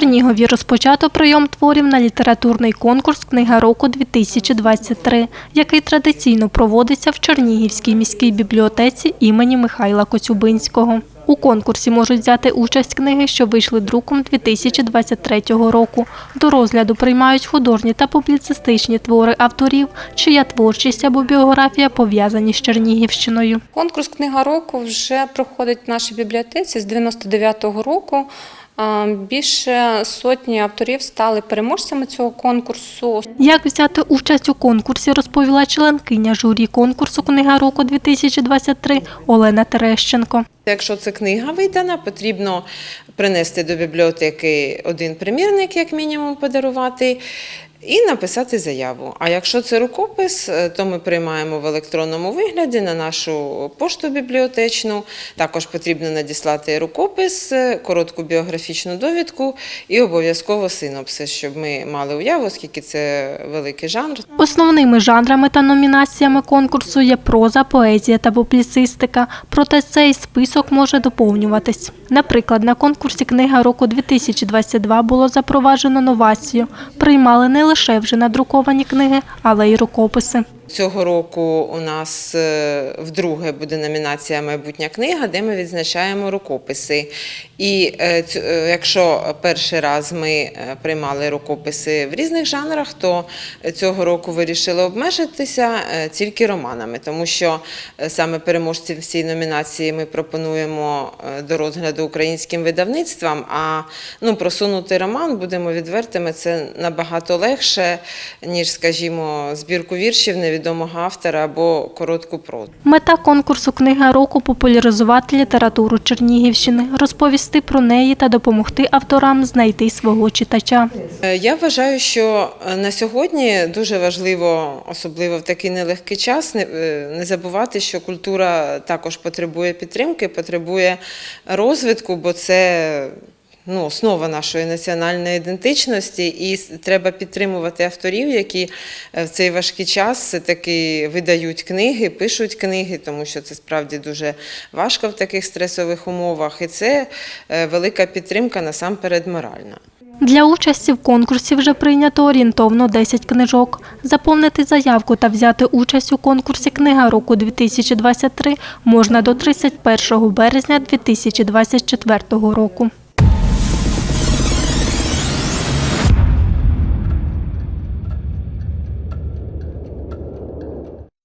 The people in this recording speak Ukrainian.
Чернігові розпочато прийом творів на літературний конкурс Книга року 2023, який традиційно проводиться в Чернігівській міській бібліотеці імені Михайла Коцюбинського. У конкурсі можуть взяти участь книги, що вийшли друком 2023 року. До розгляду приймають художні та публіцистичні твори авторів, чия творчість або біографія пов'язані з Чернігівщиною. Конкурс Книга року вже проходить в нашій бібліотеці з 99-го року. Більше сотні авторів стали переможцями цього конкурсу. Як взяти участь у конкурсі, розповіла членкиня журі конкурсу Книга року 2023 Олена Терещенко. Якщо це книга видана, потрібно принести до бібліотеки один примірник, як мінімум, подарувати. І написати заяву. А якщо це рукопис, е, то ми приймаємо в електронному вигляді на нашу пошту бібліотечну. Також потрібно надіслати рукопис, е, коротку біографічну довідку і обов'язково синопсис, щоб ми мали уяву, оскільки це великий жанр. Основними жанрами та номінаціями конкурсу є проза, поезія та публіцистика, проте цей список може доповнюватись. Наприклад, на конкурсі Книга року 2022 було запроваджено новацію. Приймали не лише вже надруковані книги, але й рукописи. Цього року у нас е, вдруге буде номінація Майбутня книга, де ми відзначаємо рукописи. І е, е, якщо перший раз ми приймали рукописи в різних жанрах, то цього року вирішили обмежитися тільки романами, тому що саме переможців цій номінації ми пропонуємо до розгляду українським видавництвам. А ну, просунути роман, будемо відвертими, це набагато легше, ніж, скажімо, збірку віршів невідомого автора або коротку прозу. Мета конкурсу Книга року популяризувати літературу Чернігівщини, розповісти про неї та допомогти авторам знайти свого читача. Е, Я вважаю, що е, на сьогодні дуже важливо, особливо в такий нелегкий час, е, не забувати, що культура також потребує підтримки, потребує розвитку, бо це ну, основа нашої національної ідентичності, і треба підтримувати авторів, які е, в цей важкий час все-таки видають книги, пишуть книги, тому що це справді дуже важко в таких стресових умовах. І це е, велика підтримка насамперед моральна. Для участі в конкурсі вже прийнято орієнтовно 10 книжок. Заповнити заявку та взяти участь у конкурсі Книга року 2023 можна до 31 березня 2024 року.